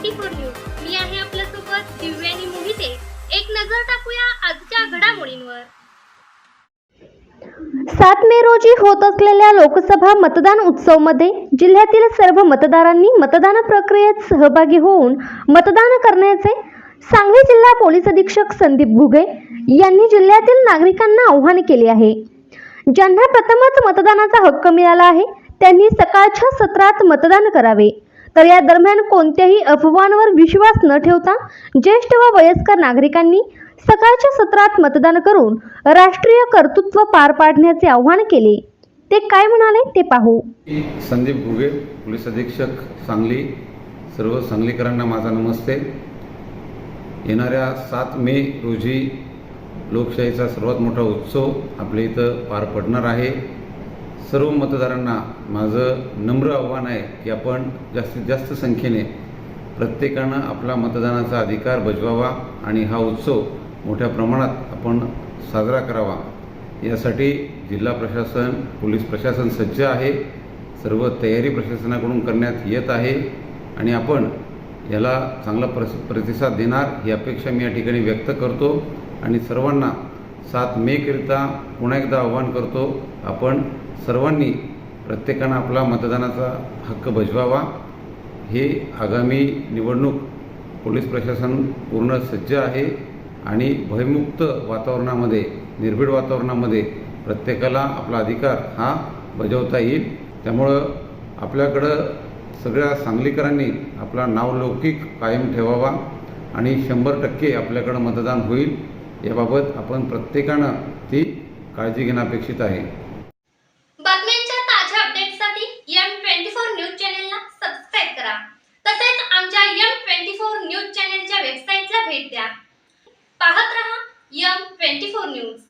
Twenty four news मी आहे आपल्यासोबत दिव्यानी मोहिते. एक नजर टाकूया आजच्या घडामोडींवर. सात मे रोजी होत असलेल्या लोकसभा मतदान उत्सवमध्ये जिल्ह्यातील सर्व मतदारांनी मतदान प्रक्रियेत सहभागी होऊन मतदान करण्याचे सांगली जिल्हा पोलीस अधीक्षक संदीप घुगे यांनी जिल्ह्यातील नागरिकांना आवाहन केले आहे. ज्यांना प्रथमच मतदानाचा हक्क मिळाला आहे त्यांनी सकाळच्या सत्रात मतदान करावे. तर या दरम्यान कोणत्याही अफवांवर विश्वास न ठेवता ज्येष्ठ व वयस्कर नागरिकांनी सकाळच्या सत्रात मतदान करून राष्ट्रीय कर्तृत्व पार पाडण्याचे आवाहन केले. ते काय म्हणाले ते पाहू. संदीप घुगे पोलीस अधीक्षक सांगली. सर्व सांगलीकरांना माझा नमस्ते. येणाऱ्या सात मे रोजी लोकशाहीचा सर्वात मोठा उत्सव आपल्या इथं पार पडणार आहे. सर्व मतदारांना माझं नम्र आव्हान आहे की आपण जास्तीत जास्त संख्येने प्रत्येकानं आपला मतदानाचा अधिकार बजवावा आणि हा उत्सव मोठ्या प्रमाणात आपण साजरा करावा. यासाठी जिल्हा प्रशासन पोलीस प्रशासन सज्ज आहे. सर्व तयारी प्रशासनाकडून करण्यात येत आहे आणि आपण याला चांगला प्रस प्रतिसाद देणार ही अपेक्षा मी या ठिकाणी व्यक्त करतो आणि सर्वांना सात मेकरिता पुन्हा एकदा आव्हान करतो. आपण सर्वांनी प्रत्येकानं आपला मतदानाचा हक्क बजवावा. हे आगामी निवडणूक पोलीस प्रशासन पूर्ण सज्ज आहे आणि भयमुक्त वातावरणामध्ये निर्भीड वातावरणामध्ये प्रत्येकाला आपला अधिकार हा बजावता येईल. त्यामुळं आपल्याकडं सगळ्या सांगलीकरांनी आपला नावलौकिक कायम ठेवावा आणि शंभर टक्के आपल्याकडं मतदान होईल. याबाबत आपण प्रत्येकानं ती काळजी घेणं अपेक्षित आहे. बातम्यांच्या ताज्या अपडेटसाठी एम ट्वेंटी फोर न्यूज चॅनेलला सबस्क्राईब करा. तसेच आमच्या एम ट्वेंटी फोर न्यूज चॅनेलच्या वेबसाईटला भेट द्या. पाहत रहा एम ट्वेंटी फोर न्यूज